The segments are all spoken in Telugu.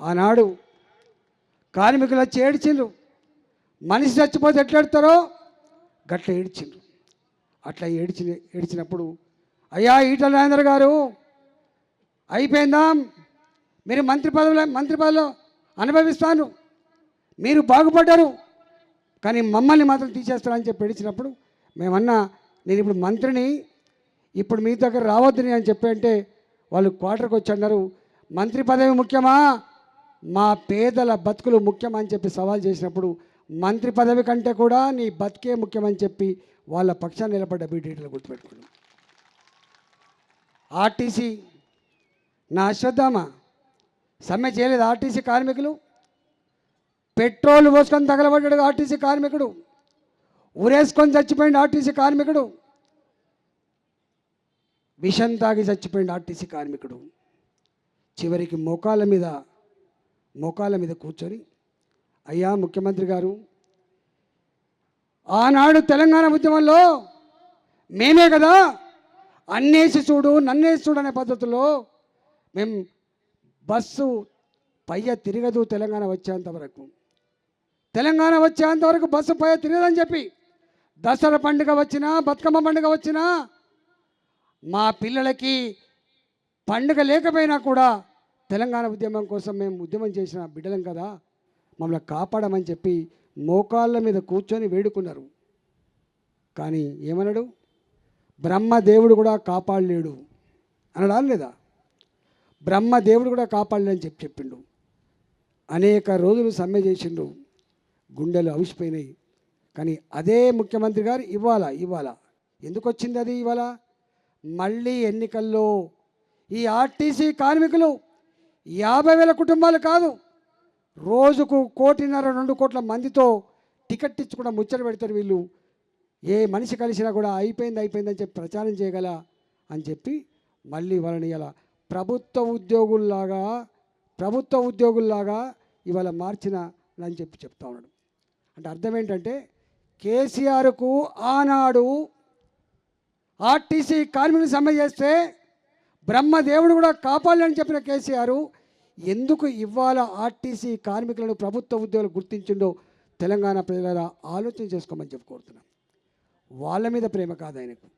ఆనాడు కార్మికులు వచ్చి ఏడ్చిండ్రు. మనిషి చచ్చిపోతే ఎట్లాడతారో గట్ల ఏడ్చిండ్రు. అట్లా ఏడ్చి ఏడ్చినప్పుడు అయ్యా ఈటల రాజేంద్ర గారు అయిపోయిందా? మీరు మంత్రి పదవిలో మంత్రి పదవిలో అనుభవిస్తాను. మీరు బాగుపడ్డారు. కానీ మమ్మల్ని మాత్రం తీసేస్తారని చెప్పి ఏడిచినప్పుడు మేమన్నా నేను ఇప్పుడు మంత్రిని ఇప్పుడు మీ దగ్గర రావద్దని అని చెప్పి అంటే వాళ్ళు క్వార్టర్కి వచ్చి అన్నారు మంత్రి పదవి ముఖ్యమా? మా పేదల బతుకులు ముఖ్యమని చెప్పి సవాల్ చేసినప్పుడు మంత్రి పదవి కంటే కూడా నీ బతికే ముఖ్యమని చెప్పి వాళ్ళ పక్షాన్ని నిలబడ్డ బీటీటీలు గుర్తుపెట్టుకున్నాం ఆర్టీసీ నా అశ్వత్థామ సమ్మె చేయలేదు ఆర్టీసీ కార్మికులు. పెట్రోల్ పోసుకొని తగలబడ్డాడు ఆర్టీసీ కార్మికుడు. ఉరేసుకొని చచ్చిపోయింది ఆర్టీసీ కార్మికుడు. విషం తాగి చచ్చిపోయింది ఆర్టీసీ కార్మికుడు. చివరికి మోకాల మీద మోకాళ్ళ మీద కూర్చొని అయ్యా ముఖ్యమంత్రి గారు ఆనాడు తెలంగాణ ఉద్యమంలో మేమే కదా అన్నేసి చూడు నన్నేసి చూడు అనే పద్ధతిలో మేము బస్సు పయ్య తిరగదు తెలంగాణ వచ్చేంత వరకు. తెలంగాణ వచ్చేంత వరకు బస్సు పయ్య తిరగదని చెప్పి దసరా పండుగ వచ్చినా బతుకమ్మ పండుగ వచ్చినా మా పిల్లలకి పండుగ లేకపోయినా కూడా తెలంగాణ ఉద్యమం కోసం మేము ఉద్యమం చేసిన బిడ్డలం కదా మమ్మల్ని కాపాడమని చెప్పి మోకాళ్ళ మీద కూర్చొని వేడుకున్నారు. కానీ ఏమన్నాడు? బ్రహ్మదేవుడు కూడా కాపాడలేడు. అనడా లేదా? బ్రహ్మదేవుడు కూడా కాపాడలేని చెప్పి చెప్పిండు. అనేక రోజులు సమ్మె చేసిండు. గుండెలు అవిసిపోయినాయి. కానీ అదే ముఖ్యమంత్రి గారు ఇవాళ ఇవాళ. ఎందుకు వచ్చింది అది ఇవాళ? మళ్ళీ ఎన్నికల్లో ఈ ఆర్టీసీ కార్మికులు యాభై వేల కుటుంబాలు కాదు రోజుకు కోటిన్నర రెండు కోట్ల మందితో టికెట్ ఇచ్చుకుండా ముచ్చట పెడతారు వీళ్ళు. ఏ మనిషి కలిసినా కూడా అయిపోయింది అయిపోయింది అని చెప్పి ప్రచారం చేయగల అని చెప్పి మళ్ళీ వాళ్ళని ఇలా ప్రభుత్వ ఉద్యోగుల్లాగా ప్రభుత్వ ఉద్యోగుల్లాగా ఇవాళ మార్చిన అని చెప్పి చెప్తా ఉన్నాడు. అంటే అర్థం ఏంటంటే కేసీఆర్కు ఆనాడు ఆర్టీసీ కార్మికులు సమ్మె చేస్తే బ్రహ్మదేవుడు కూడా కాపాడాలని చెప్పిన కేసీఆర్ ఎందుకు ఇవాళ ఆర్టీసీ కార్మికులను ప్రభుత్వ ఉద్యోగులు గుర్తించిందో తెలంగాణ ప్రజల ఆలోచన చేసుకోమని చెప్పి కోరుతున్నాం. వాళ్ళ మీద ప్రేమ కాదు ఆయనకు.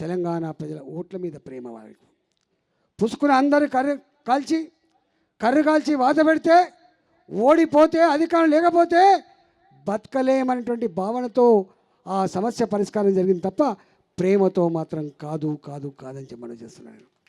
తెలంగాణ ప్రజల ఓట్ల మీద ప్రేమ వారికి పుసుకుని అందరూ కర్ర కాల్చి కర్ర కాల్చి వాత పెడితే ఓడిపోతే అధికారం లేకపోతే బతకలేమనేటువంటి భావనతో ఆ సమస్య పరిష్కారం జరిగింది తప్ప ప్రేమతో మాత్రం కాదు కాదు కాదని చెప్పి మనం చేస్తున్నాను